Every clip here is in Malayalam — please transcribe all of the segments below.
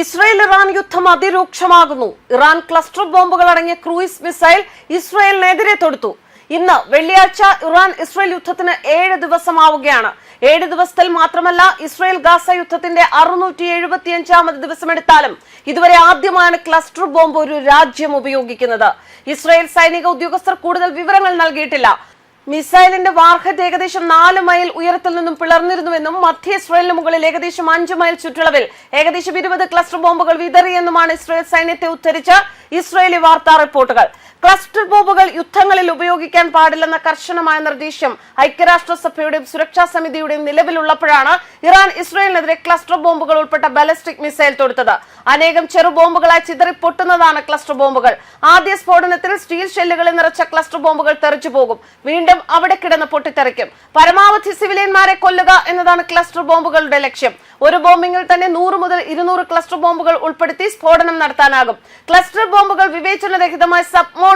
ഇസ്രയേൽ ഇറാൻ യുദ്ധം അതിരൂക്ഷമാകുന്നു. ഇറാൻ ക്ലസ്റ്റർ ബോംബുകൾ അടങ്ങിയ ക്രൂയിസ് മിസൈൽ ഇസ്രായേലിനെതിരെ തൊടുത്തു. ഇന്ന് വെള്ളിയാഴ്ച ഇറാൻ ഇസ്രായേൽ യുദ്ധത്തിന് ഏഴ് ദിവസമാവുകയാണ്. ഏഴ് ദിവസത്തിൽ മാത്രമല്ല ഇസ്രായേൽ ഗാസ യുദ്ധത്തിന്റെ അറുന്നൂറ്റി എഴുപത്തിയഞ്ചാമത് ദിവസമെടുത്താലും ഇതുവരെ ആദ്യമാണ് ക്ലസ്റ്റർ ബോംബ് ഒരു രാജ്യം ഉപയോഗിക്കുന്നത്. ഇസ്രായേൽ സൈനിക ഉദ്യോഗസ്ഥർ കൂടുതൽ വിവരങ്ങൾ നൽകിയിട്ടില്ല. മിസൈലിന്റെ വാർഹറ്റ് ഏകദേശം നാല് മൈൽ ഉയരത്തിൽ നിന്നും പിളർന്നിരുന്നുവെന്നും മധ്യ ഇസ്രയേലിന് മുകളിൽ ഏകദേശം അഞ്ച് മൈൽ ചുറ്റളവിൽ ഏകദേശം ഇരുപത് ക്ലസ്റ്റർ ബോംബുകൾ വിതറിയെന്നുമാണ് ഇസ്രയേൽ സൈന്യത്തെ ഉദ്ധരിച്ച് ഇസ്രയേലി വാർത്താ റിപ്പോർട്ടുകൾ. ക്ലസ്റ്റർ ബോംബുകൾ യുദ്ധങ്ങളിൽ ഉപയോഗിക്കാൻ പാടില്ലെന്ന കർശനമായ നിർദ്ദേശം ഐക്യരാഷ്ട്രസഭയുടെയും സുരക്ഷാ സമിതിയുടെയും നിലവിലുള്ളപ്പോഴാണ് ഇറാൻ ഇസ്രയേലിനെതിരെ ക്ലസ്റ്റർ ബോംബുകൾ ഉൾപ്പെട്ട ബലസ്റ്റിക് മിസൈൽ തൊടുത്തത്. അനേകം ചെറു ബോംബുകളായി ചിതറി പൊട്ടുന്നതാണ് ക്ലസ്റ്റർ ബോംബുകൾ. ആദ്യ സ്ഫോടനത്തിൽ സ്റ്റീൽ ഷെല്ലുകളിൽ നിറച്ച ക്ലസ്റ്റർ ബോംബുകൾ തെറിച്ചു പോകും. വീണ്ടും അവിടെ കിടന്ന് പൊട്ടിത്തെറിക്കും. പരമാവധി സിവിലിയന്മാരെ കൊല്ലുക എന്നതാണ് ക്ലസ്റ്റർ ബോംബുകളുടെ ലക്ഷ്യം. ഒരു ബോംബിങ്ങിൽ തന്നെ നൂറ് മുതൽ ഇരുന്നൂറ് ക്ലസ്റ്റർ ബോംബുകൾ ഉൾപ്പെടുത്തി സ്ഫോടനം നടത്താനാകും. ക്ലസ്റ്റർ ബോംബുകൾ വിവേചനരഹിതമായ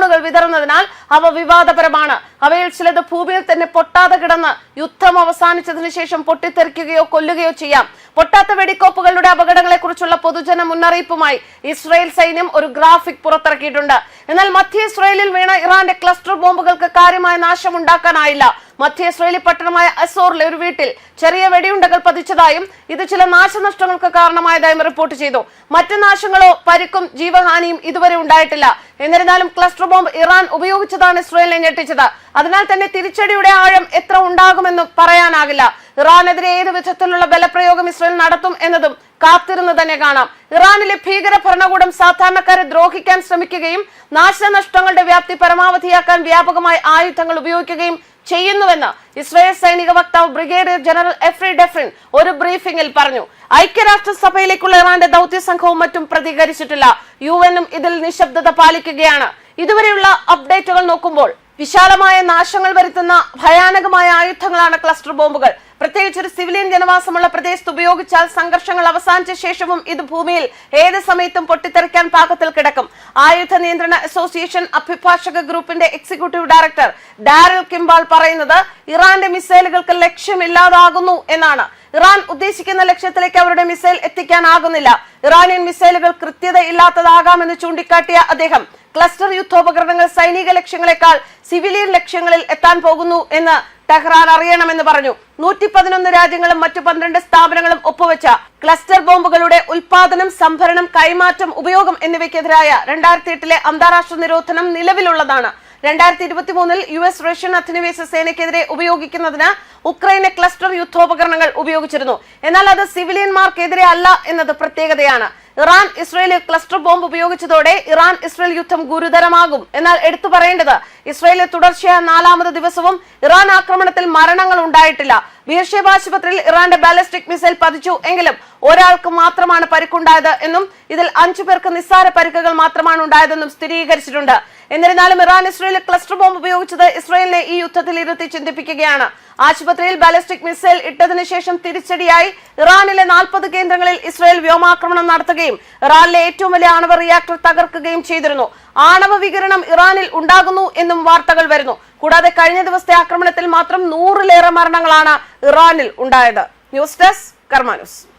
സബ്മോണുകൾ വിതറുന്നതിനാൽ അവ വിവാദപരമാണ്. അവയിൽ ചിലത് ഭൂമിയിൽ തന്നെ പൊട്ടാതെ കിടന്ന് യുദ്ധം അവസാനിച്ചതിന് ശേഷം പൊട്ടിത്തെറിക്കുകയോ കൊല്ലുകയോ ചെയ്യാം. പൊട്ടാത്ത വെടിക്കോപ്പുകളുടെ അപകടങ്ങളെക്കുറിച്ചുള്ള പൊതുജന മുന്നറിയിപ്പുമായി ഇസ്രായേൽ സൈന്യം ഒരു ഗ്രാഫിക് പുറത്തിറക്കിയിട്ടുണ്ട്. എന്നാൽ മധ്യ ഇസ്രായേലിൽ വീണ ഇറാന്റെ ക്ലസ്റ്റർ ബോംബുകൾക്ക് കാര്യമായ നാശം ഉണ്ടാക്കാനായില്ല മധ്യ ഇസ്രേലി പട്ടണമായ അസോറിലെ ഒരു വീട്ടിൽ ചെറിയ വെടിയുണ്ടകൾ പതിച്ചതായും ഇത് ചില നാശനഷ്ടങ്ങൾക്ക് കാരണമായതായും റിപ്പോർട്ട് ചെയ്തു. മറ്റ് നാശങ്ങളോ പരിക്കും ജീവഹാനിയും ഇതുവരെ ഉണ്ടായിട്ടില്ല. എന്നിരുന്നാലും ക്ലസ്റ്റർ ബോംബ് ഇറാൻ ഉപയോഗിച്ചതാണ് ഇസ്രയേലിനെ ഞെട്ടിച്ചത്. അതിനാൽ തന്നെ തിരിച്ചടിയുടെ ആഴം എത്ര ഉണ്ടാകുമെന്നും പറയാനാകില്ല. ഇറാനെതിരെ ഏത് വിധത്തിലുള്ള ബലപ്രയോഗം ഇസ്രായേൽ നടത്തും എന്നതും കാത്തിരുന്ന് തന്നെ കാണാം. ഇറാനിലെ ഭീകര ഭരണകൂടം സാധാരണക്കാരെ ദ്രോഹിക്കാൻ ശ്രമിക്കുകയും നാശനഷ്ടങ്ങളുടെ വ്യാപ്തി പരമാവധിയാക്കാൻ വ്യാപകമായി ആയുധങ്ങൾ ഉപയോഗിക്കുകയും ചെയ്യുന്നുവെന്ന് ഇസ്രായേൽ സൈനിക വക്താവ് ബ്രിഗേഡിയർ ജനറൽ എഫ്രി ഡെഫ്രിൻ ഒരു ബ്രീഫിംഗിൽ പറഞ്ഞു. ഐക്യരാഷ്ട്രസഭയിലേക്കുള്ള ഇറാന്റെ ദൗത്യ സംഘവും മറ്റും പ്രതികരിച്ചിട്ടില്ല. യു എനും ഇതിൽ നിശബ്ദത പാലിക്കുകയാണ്. ഇതുവരെയുള്ള അപ്ഡേറ്റുകൾ നോക്കുമ്പോൾ വിശാലമായ നാശങ്ങൾ വരുത്തുന്ന ഭയാനകമായ ആയുധങ്ങളാണ് ക്ലസ്റ്റർ ബോംബുകൾ. പ്രത്യേകിച്ച് ഒരു സിവിലിയൻ ജനവാസമുള്ള പ്രദേശത്ത് ഉപയോഗിച്ചാൽ സംഘർഷങ്ങൾ അവസാനിച്ച ശേഷവും ഇത് ഭൂമിയിൽ ഏത് സമയത്തും പൊട്ടിത്തെറിക്കാൻ പാകത്തിൽ കിടക്കും. ആയുധ നിയന്ത്രണ അസോസിയേഷൻ അഭിഭാഷക ഗ്രൂപ്പിന്റെ എക്സിക്യൂട്ടീവ് ഡയറക്ടർ ഡാരൽ കിംബാൾ പറയുന്നത് ഇറാന്റെ മിസൈലുകൾക്ക് ലക്ഷ്യമില്ലാതാകുന്നു എന്നാണ്. ഇറാൻ ഉദ്ദേശിക്കുന്ന ലക്ഷ്യത്തിലേക്ക് അവരുടെ മിസൈൽ എത്തിക്കാനാകുന്നില്ല. ഇറാനിയൻ മിസൈലുകൾ കൃത്യത ഇല്ലാത്തതാകാമെന്ന് ചൂണ്ടിക്കാട്ടിയ അദ്ദേഹം ക്ലസ്റ്റർ യുദ്ധോപകരണങ്ങൾ സൈനിക ലക്ഷ്യങ്ങളെക്കാൾ സിവിലിയൻ ലക്ഷ്യങ്ങളിൽ എത്താൻ പോകുന്നു എന്ന് ടെഹ്റാൻ അറിയണമെന്ന് പറഞ്ഞു. നൂറ്റി പതിനൊന്ന് രാജ്യങ്ങളും മറ്റു പന്ത്രണ്ട് സ്ഥാപനങ്ങളും ഒപ്പുവെച്ച ക്ലസ്റ്റർ ബോംബുകളുടെ ഉൽപാദനം സംഭരണം കൈമാറ്റം ഉപയോഗം എന്നിവയ്ക്കെതിരായ രണ്ടായിരത്തി എട്ടിലെ അന്താരാഷ്ട്ര നിരോധനം നിലവിലുള്ളതാണ്. രണ്ടായിരത്തി ഇരുപത്തി മൂന്നിൽ യു എസ് റഷ്യൻ അധിനിവേശ സേനയ്ക്കെതിരെ ഉപയോഗിക്കുന്നതിന് ഉക്രൈനെ ക്ലസ്റ്റർ യുദ്ധോപകരണങ്ങൾ ഉപയോഗിച്ചിരുന്നു. എന്നാൽ അത് സിവിലിയന്മാർക്കെതിരെ അല്ല എന്നത് പ്രത്യേകതയാണ്. ഇറാൻ ഇസ്രയേലിൽ ക്ലസ്റ്റർ ബോംബ് ഉപയോഗിച്ചതോടെ ഇറാൻ ഇസ്രയേൽ യുദ്ധം ഗുരുതരമാകും. എന്നാൽ എടുത്തു പറയേണ്ടത് ഇസ്രയേലിൽ തുടർച്ചയായ നാലാമത് ദിവസവും ഇറാൻ ആക്രമണത്തിൽ മരണങ്ങൾ ഉണ്ടായിട്ടില്ല. ബീർഷേബ് ആശുപത്രിയിൽ ഇറാന്റെ ബാലിസ്റ്റിക് മിസൈൽ പതിച്ചു എങ്കിലും ഒരാൾക്ക് മാത്രമാണ് പരിക്കുണ്ടായത് എന്നും ഇതിൽ അഞ്ചു പേർക്ക് നിസ്സാര പരിക്കുകൾ മാത്രമാണ് ഉണ്ടായതെന്നും സ്ഥിരീകരിച്ചിട്ടുണ്ട്. എന്നിരുന്നാലും ഇറാൻ ഇസ്രയേലിൽ ക്ലസ്റ്റർ ബോംബ് ഉപയോഗിച്ചത് ഇസ്രയേലിനെ ഈ യുദ്ധത്തിൽ ഇരുത്തി ചിന്തിപ്പിക്കുകയാണ്. ആശുപത്രിയിൽ ബാലിസ്റ്റിക് മിസൈൽ ഇട്ടതിനു ശേഷം തിരിച്ചടിയായി ഇറാനിലെ നാൽപ്പത് കേന്ദ്രങ്ങളിൽ ഇസ്രായേൽ വ്യോമാക്രമണം നടത്തുകയും ഇറാനിലെ ഏറ്റവും വലിയ ആണവ റിയാക്ടർ തകർക്കുകയും ചെയ്തിരുന്നു. ആണവ വികിരണം ഇറാനിൽ ഉണ്ടാകുന്നു എന്നും വാർത്തകൾ വരുന്നു. കൂടാതെ കഴിഞ്ഞ ദിവസത്തെ ആക്രമണത്തിൽ മാത്രം നൂറിലേറെ മരണങ്ങളാണ് ഇറാനിൽ ഉണ്ടായത്. News desk Karma news